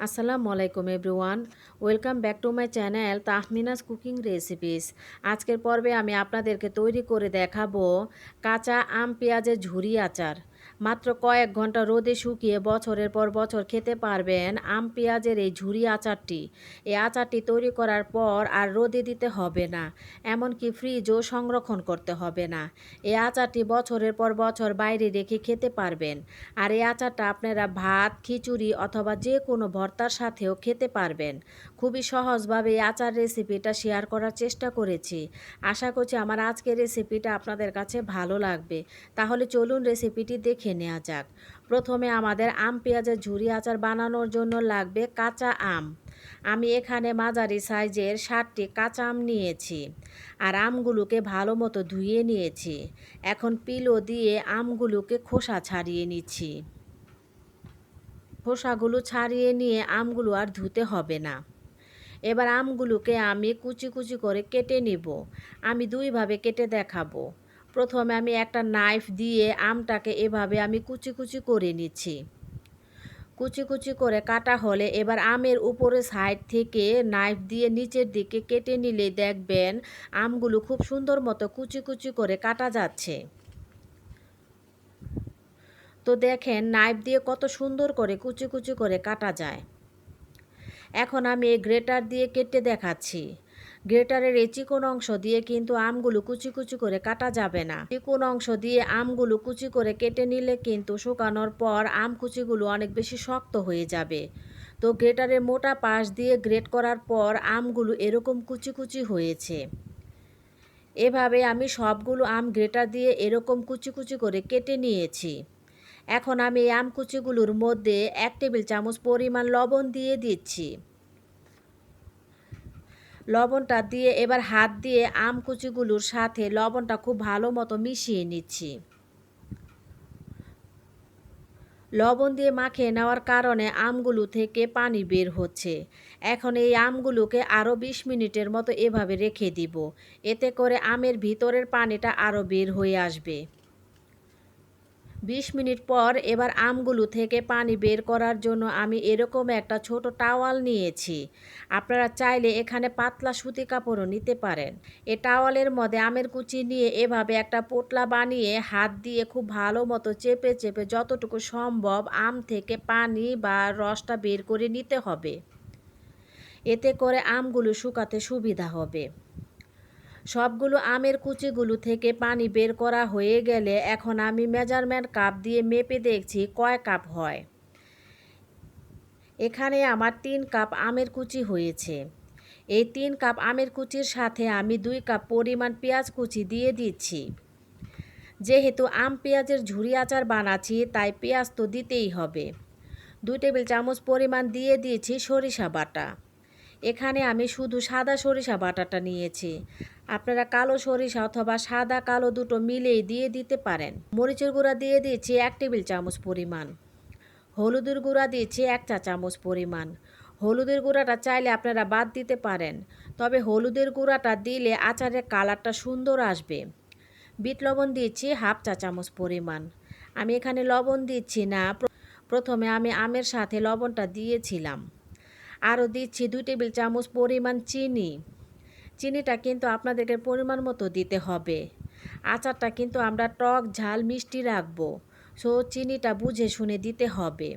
আসসালামু আলাইকুম everyone. Welcome back to my channel Tahmina's cooking recipes. আজকের পর্বে আমি আপনাদেরকে তৈরি করে দেখাবো কাঁচা আম পেঁয়াজের ঝুরি আচার। মাত্র কয়েক ঘণ্টা রোদে শুকিয়ে বছরের পর বছর খেতে পারবেন আম, পেঁয়াজের এই ঝুরি আচারটি। এই আচারটি তৈরি করার পর আর রোদে দিতে হবে না, এমনকি ফ্রিজও সংরক্ষণ করতে হবে না। এই আচারটি বছরের পর বছর বাইরে রেখে খেতে পারবেন। আর এই আচারটা আপনারা ভাত, খিচুড়ি অথবা যে কোনো ভর্তার সাথেও খেতে পারবেন। খুবই সহজভাবে এই আচার রেসিপিটা শেয়ার করার চেষ্টা করেছি। আশা করছি আমার আজকের রেসিপিটা আপনাদের কাছে ভালো লাগবে। তাহলে চলুন রেসিপিটি দেখে নেওয়া যাক। প্রথমে আমাদের আম, পেঁয়াজের ঝুরি আচার বানানোর জন্য লাগবে কাঁচা আম। আমি এখানে মাঝারি সাইজের ষাটটি কাঁচা আম নিয়েছি আর আমগুলোকে ভালো মতো ধুয়ে নিয়েছি। এখন পিলো দিয়ে আমগুলোকে খোসা ছাড়িয়ে নিচ্ছি। খোসাগুলো ছাড়িয়ে নিয়ে আমগুলো আর ধুতে হবে না। এবার আমগুলোকে আমি কুচি কুচি করে কেটে নিব। আমি দুইভাবে কেটে দেখাবো। প্রথমে আমি একটা নাইফ দিয়ে আমটাকে এভাবে আমি কুচি কুচি করে নিচ্ছি। কুচি কুচি করে কাটা হলে এবার আমের উপরে সাইড থেকে নাইফ দিয়ে নিচের দিকে কেটে নিলে দেখবেন আমগুলো খুব সুন্দর মতো কুচি কুচি করে কাটা যাচ্ছে। তো দেখেন নাইফ দিয়ে কত সুন্দর করে কুচি কুচি করে কাটা যায়। এখন আমি এই গ্রেটার দিয়ে কেটে দেখাচ্ছি। গ্রেটারের এই চিকন অংশ দিয়ে কিন্তু আমগুলো কুচি কুচি করে কাটা যাবে না। চিকন অংশ দিয়ে আমগুলো কুচি করে কেটে নিলে কিন্তু শুকানোর পর আম কুচিগুলো অনেক বেশি শক্ত হয়ে যাবে। তো গ্রেটারের মোটা পাশ দিয়ে গ্রেট করার পর আমগুলো এরকম কুচি কুচি হয়েছে। এভাবে আমি সবগুলো আম গ্রেটার দিয়ে এরকম কুচি কুচি করে কেটে নিয়েছি। এখন আমি আম কুচিগুলোর মধ্যে এক টেবিল চামচ পরিমাণ লবণ দিয়ে দিচ্ছি। লবণটা দিয়ে এবার হাত দিয়ে আম কুচিগুলোর সাথে লবণটা খুব ভালো মতো মিশিয়ে নিচ্ছি। লবণ দিয়ে মাখিয়ে নেওয়ার কারণে আমগুলো থেকে পানি বের হচ্ছে। এখন এই আমগুলোকে আরও বিশ মিনিটের মতো এভাবে রেখে দিব। এতে করে আমের ভিতরের পানিটা আরও বের হয়ে আসবে। বিশ মিনিট পর এবার আমগুলো থেকে পানি বের করার জন্য আমি এরকম একটা ছোট টাওয়াল নিয়েছি। আপনারা চাইলে এখানে পাতলা সুতি কাপড়ও নিতে পারেন। এ টাওয়ালের মধ্যে আমের কুচি নিয়ে এভাবে একটা পোটলা বানিয়ে হাত দিয়ে খুব ভালো মতো চেপে চেপে যতটুকু সম্ভব আম থেকে পানি বা রসটা বের করে নিতে হবে। এতে করে আমগুলো শুকাতে সুবিধা হবে। সবগুলো আমের কুচিগুলো থেকে পানি বের করা হয়ে গেলে এখন আমি মেজারমেন্ট কাপ দিয়ে মেপে দেখছি কয় কাপ হয়। এখানে আমার তিন কাপ আমের কুচি হয়েছে। এই তিন কাপ আমের কুচির সাথে আমি দুই কাপ পরিমাণ পেঁয়াজ কুচি দিয়ে দিচ্ছি। যেহেতু আম পেঁয়াজের ঝুরি আচার বানাচ্ছি, তাই পেঁয়াজ তো দিতেই হবে। দুই টেবিল চামচ পরিমাণ দিয়ে দিয়েছি সরিষা বাটা। এখানে আমি শুধু সাদা সরিষা বাটাটা নিয়েছি। আপনারা কালো সরিষা অথবা সাদা কালো দুটো মিলেই দিয়ে দিতে পারেন। মরিচের গুঁড়া দিয়ে দিয়েছি এক টেবিল চামচ পরিমাণ। হলুদের গুঁড়া দিয়েছি এক চা চামচ পরিমাণ। হলুদের গুঁড়াটা চাইলে আপনারা বাদ দিতে পারেন, তবে হলুদের গুঁড়াটা দিলে আচারের কালারটা সুন্দর আসবে। বিট লবণ দিয়েছি হাফ চা চামচ পরিমাণ। আমি এখানে লবণ দিচ্ছি না। প্রথমে আমি আমের সাথে লবণটা দিয়েছিলাম। আরও দিচ্ছি দুই টেবিল চামচ পরিমাণ চিনি। চিনিটা কিন্তু আপনাদেরকে পরিমাণ মতো দিতে হবে। আচারটা কিন্তু আমরা টক, ঝাল, মিষ্টি রাখব। সো, চিনিটা বুঝে শুনে দিতে হবে।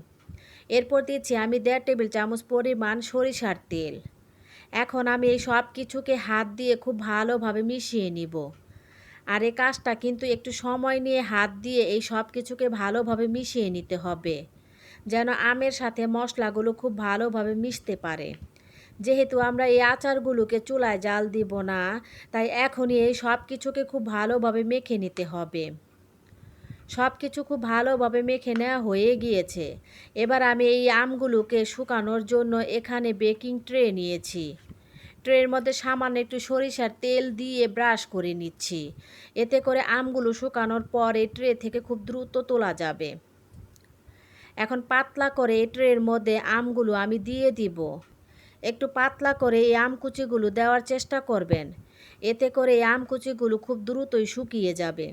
এরপর দিচ্ছি আমি দেড় টেবিল চামচ পরিমাণ সরিষার তেল। এখন আমি এই সব কিছুকে হাত দিয়ে খুব ভালোভাবে মিশিয়ে নিব। আর এই কাজটা কিন্তু একটু সময় নিয়ে হাত দিয়ে এই সব কিছুকে ভালোভাবে মিশিয়ে নিতে হবে। যেন আমের সাথে মশলাগুলো খুব ভালোভাবে মিশতে পারে। যেহেতু আমরা এই আচারগুলোকে চুলায় জাল দিব না, তাই এখনই এই সব কিছুকে খুব ভালোভাবে মেখে নিতে হবে। সব কিছু খুব ভালোভাবে মেখে নেওয়া হয়ে গিয়েছে। এবার আমি এই আমগুলোকে শুকানোর জন্য এখানে বেকিং ট্রে নিয়েছি। ট্রের মধ্যে সামান্য একটু সরিষার তেল দিয়ে ব্রাশ করে নিচ্ছি। এতে করে আমগুলো শুকানোর পর ট্রে থেকে খুব দ্রুত তোলা যাবে। এখন পাতলা করে এই ট্রের মধ্যে আমগুলো আমি দিয়ে দিব। একটু পাতলা করে এই আমকুচিগুলো দেওয়ার চেষ্টা করবেন। এতে করে এই আমকুচিগুলো খুব দ্রুতই শুকিয়ে যাবে।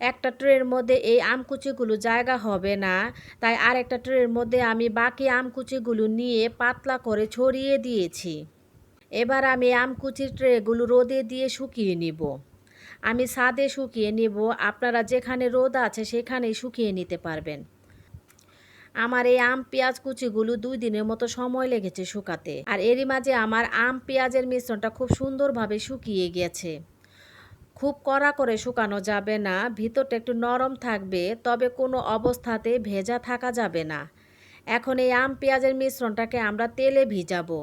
একটা ট্রের মধ্যে এই আমকুচিগুলো জায়গা হবে না, তাই আরেকটা ট্রের মধ্যে আমি বাকি আমকুচিগুলো নিয়ে পাতলা করে ছড়িয়ে দিয়েছি। এবার আমি আমকুচির ট্রেগুলো রোদে দিয়ে শুকিয়ে নিব। আমি ছাদে শুকিয়ে নিব, আপনারা যেখানে রোদ আছে সেখানেই শুকিয়ে নিতে পারবেন। আমার এই আম, পেঁয়াজ, কুচিগুলো দুই দিনের মতো সময় লেগেছে শুকাতে। আর এরই মাঝে আমার আম, পেঁয়াজের মিশ্রণটা খুব সুন্দরভাবে শুকিয়ে গেছে খুব কড়া করে শুকানো যাবে না, ভিতরটা একটু নরম থাকবে, তবে কোনো অবস্থাতে ভেজা থাকা যাবে না। এখন এই আম, পেঁয়াজের মিশ্রণটাকে আমরা তেলে ভিজাবো।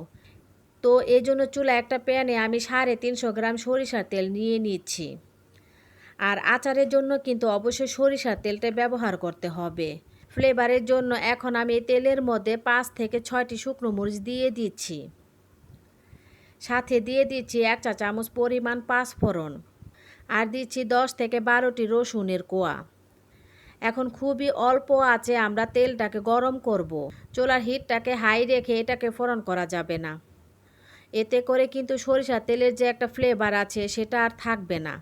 তো এই জন্য চুলা একটা প্যানে আমি সাড়ে তিনশো গ্রাম সরিষার তেল নিয়ে নিচ্ছি। আর আচারের জন্য কিন্তু অবশ্যই সরিষার তেলটা ব্যবহার করতে হবে। ফ্লেভারের জন্য এখন আমি তেলের মধ্যে পাঁচ থেকে ছয়টি শুকনো মরিচ দিয়ে দিচ্ছি। সাথে দিয়ে দিচ্ছি এক চা চামচ পরিমাণ পাঁচফোড়ন আর দিচ্ছি দশ থেকে বারোটি রসুনের কোয়া। এখন খুবই অল্প আছে, আমরা তেলটাকে গরম করব। চোলার হিটটাকে হাই রেখে এটাকে ফোড়ন করা যাবে না। এতে করে কিন্তু সরিষার তেলের যে একটা ফ্লেভার আছে, সেটা আর থাকবে না।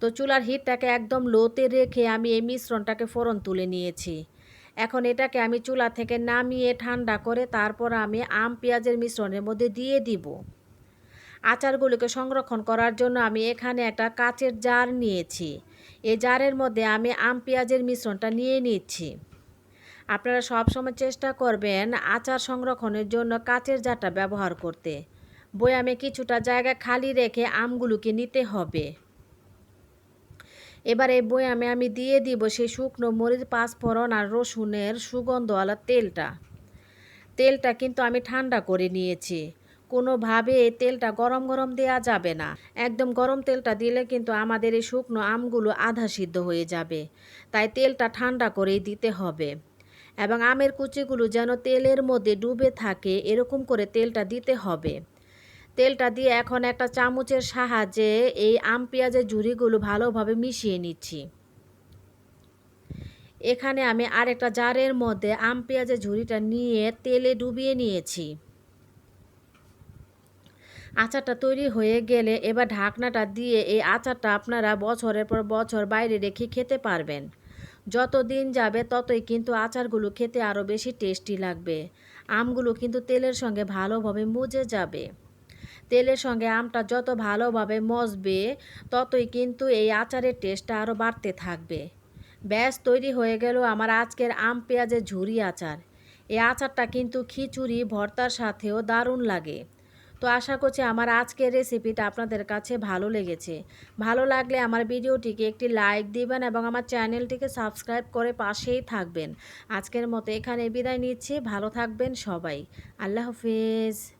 তো চুলার হিটটাকে একদম লোতে রেখে আমি এই মিশ্রণটাকে ফোড়ন তুলে নিয়েছি। এখন এটাকে আমি চুলা থেকে নামিয়ে ঠান্ডা করে তারপর আমি আম পেঁয়াজের মিশ্রণের মধ্যে দিয়ে দিব। আচারগুলোকে সংরক্ষণ করার জন্য আমি এখানে একটা কাচের জার নিয়েছি। এই জারের মধ্যে আমি আম পেঁয়াজের মিশ্রণটা নিয়ে নিচ্ছি। আপনারা সবসময় চেষ্টা করবেন আচার সংরক্ষণের জন্য কাচের জারটা ব্যবহার করতে। বয়ামে কিছুটা জায়গা খালি রেখে আমগুলোকে নিতে হবে। এবার এই বয়ামে আমি দিয়ে দিব সেই শুকনো মরিচ, পাঁচফোড়ন আর রসুনের সুগন্ধওয়ালা তেলটা। তেলটা কিন্তু আমি ঠান্ডা করে নিয়েছি। কোনোভাবে এই তেলটা গরম গরম দেওয়া যাবে না। একদম গরম তেলটা দিলে কিন্তু আমাদের এই শুকনো আমগুলো আধা সিদ্ধ হয়ে যাবে। তাই তেলটা ঠান্ডা করেই দিতে হবে। এবং আমের কুচিগুলো যেন তেলের মধ্যে ডুবে থাকে, এরকম করে তেলটা দিতে হবে। তেলটা দিয়ে এখন একটা চামচের সাহায্যে এই আম পেঁয়াজের ঝুড়িগুলো ভালোভাবে মিশিয়ে নিচ্ছি। এখানে আমি আরেকটা জারের মধ্যে আম পেঁয়াজের ঝুড়িটা নিয়ে তেলে ডুবিয়ে নিয়েছি। আচারটা তৈরি হয়ে গেলে এবার ঢাকনাটা দিয়ে এই আচারটা আপনারা বছরের পর বছর বাইরে রেখে খেতে পারবেন। যত দিন যাবে ততই কিন্তু আচারগুলো খেতে আরও বেশি টেস্টি লাগবে। আমগুলো কিন্তু তেলের সঙ্গে ভালোভাবে মুজে যাবে। তেলের সঙ্গে আমটা যত ভালোভাবে মজবে, ততই কিন্তু এই আচারের টেস্টটা আরও বাড়তে থাকবে। ব্যাস, তৈরি হয়ে গেল আমার আজকের আম পেঁয়াজের ঝুরি আচার। এই আচারটা কিন্তু খিচুড়ি, ভর্তার সাথেও দারুণ লাগে। তো আশা করছি আমার আজকের রেসিপিটা আপনাদের কাছে ভালো লেগেছে। ভালো লাগলে আমার ভিডিওটিকে একটি লাইক দিবেন এবং আমার চ্যানেলটিকে সাবস্ক্রাইব করে পাশেই থাকবেন। আজকের মতো এখানে বিদায় নিচ্ছি। ভালো থাকবেন সবাই। আল্লাহ হাফিজ।